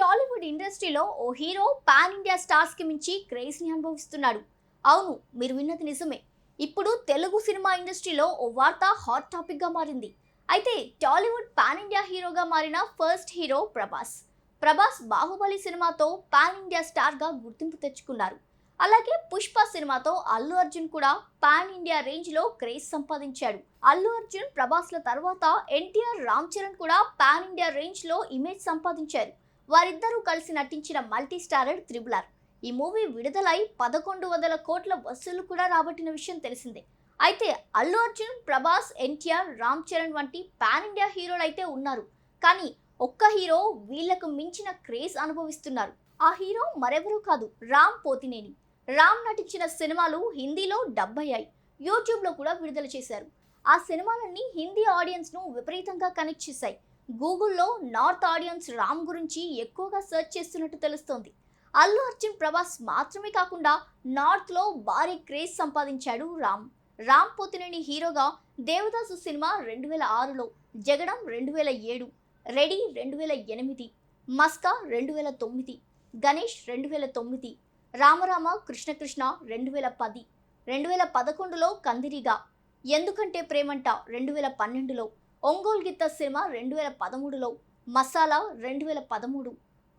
టాలీవుడ్ ఇండస్ట్రీలో ఓ hero pan India స్టార్స్కి మించి క్రేజ్ని అనుభవిస్తున్నాడు. అవును మీరు విన్నది నిజమే. ఇప్పుడు తెలుగు సినిమా ఇండస్ట్రీలో ఓ వార్త హాట్ టాపిక్గా మారింది. అయితే టాలీవుడ్ పాన్ ఇండియా హీరోగా మారిన ఫస్ట్ హీరో ప్రభాస్. ప్రభాస్ బాహుబలి సినిమాతో పాన్ ఇండియా స్టార్గా గుర్తింపు తెచ్చుకున్నారు. అలాగే పుష్ప సినిమాతో అల్లు అర్జున్ కూడా పాన్ ఇండియా రేంజ్లో క్రేజ్ సంపాదించాడు. అల్లు అర్జున్ ప్రభాస్ల తర్వాత ఎన్టీఆర్ రామ్ చరణ్ కూడా పాన్ ఇండియా రేంజ్లో ఇమేజ్ సంపాదించారు. వారిద్దరూ కలిసి నటించిన మల్టీ స్టారర్ త్రిబులర్. ఈ మూవీ విడుదలై పదకొండు వందల కోట్ల వసూలు కూడా రాబట్టిన విషయం తెలిసిందే. అయితే అల్లు అర్జున్ ప్రభాస్ ఎన్టీఆర్ రామ్ చరణ్ వంటి పాన్ ఇండియా హీరోలు అయితే ఉన్నారు. కానీ ఒక్క హీరో వీళ్ళకు మించిన క్రేజ్ అనుభవిస్తున్నారు. ఆ హీరో మరెవరూ కాదు రామ్ పోతినేని. రామ్ నటించిన సినిమాలు హిందీలో డబ్బయ్యాయి యూట్యూబ్లో కూడా విడుదల చేశారు. ఆ సినిమాలన్నీ హిందీ ఆడియన్స్ను విపరీతంగా కనెక్ట్ చేశాయి. గూగుల్లో నార్త్ ఆడియన్స్ రామ్ గురించి ఎక్కువగా సెర్చ్ చేస్తున్నట్టు తెలుస్తోంది. అల్లు అర్జున్ ప్రభాస్ మాత్రమే కాకుండా నార్త్లో భారీ క్రేజ్ సంపాదించాడు రామ్. రామ్ పోతినేని హీరోగా దేవదాసు సినిమా రెండు వేల ఆరులో జగడం రెండు వేల ఏడు రెడీ రెండు వేల ఎనిమిది మస్కా రెండు వేల తొమ్మిది గణేష్ రెండు వేల తొమ్మిది రామరామ కృష్ణకృష్ణ రెండు వేల పది రెండు వేల పదకొండులో కందిరిగా ఎందుకంటే ప్రేమంట రెండు వేల పన్నెండులో. ఒంగోలు గిత్త సినిమా రెండు వేల పదమూడులో మసాలా రెండు వేల పదమూడు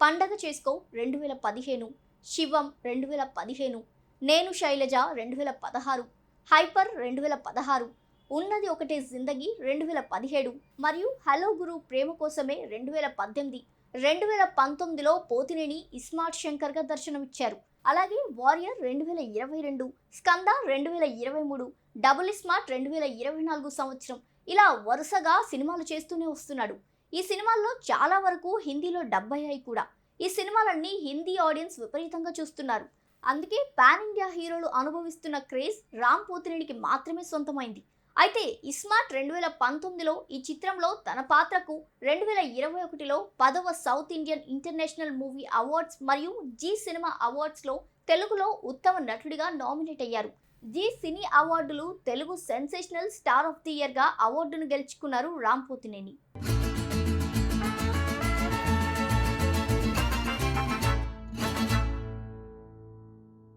పండగ చేసుకో రెండు వేల పదిహేను శివం రెండు వేల పదిహేను నేను శైలజ రెండు వేల పదహారు హైపర్ రెండు వేల పదహారు ఉన్నది ఒకటే జిందగీ రెండు వేల పదిహేడు మరియు హలో గురు ప్రేమ కోసమే రెండు వేల పద్దెనిమిది రెండు వేల పంతొమ్మిదిలో పోతినేని ఇస్మార్ట్ శంకర్గా దర్శనమిచ్చారు. అలాగే వారియర్ రెండు వేల ఇరవై రెండు స్కంద రెండు వేల ఇరవై మూడు డబుల్ స్మార్ట్ రెండు వేల ఇరవై నాలుగు సంవత్సరం ఇలా వరుసగా సినిమాలు చేస్తూనే వస్తున్నాడు. ఈ సినిమాల్లో చాలా వరకు హిందీలో డబ్ అయ్యాయి కూడా. ఈ సినిమాలన్నీ హిందీ ఆడియన్స్ విపరీతంగా చూస్తున్నారు. అందుకే పాన్ ఇండియా హీరోలు అనుభవిస్తున్న క్రేజ్ రామ్ పోతినేనికి మాత్రమే సొంతమైంది. అయితే ఇస్మార్ట్ రెండు వేల పంతొమ్మిదిలో ఈ చిత్రంలో తన పాత్రకు రెండు వేల ఇరవై ఒకటిలో పదవ South Indian International Movie Awards మరియు జీ సినిమా అవార్డ్స్లో తెలుగులో ఉత్తమ నటుడిగా నామినేట్ అయ్యారు. జీ సినీ అవార్డులు Telugu sensational star of the ఇయర్గా అవార్డును గెలుచుకున్నారు రామ్ పోతినేని.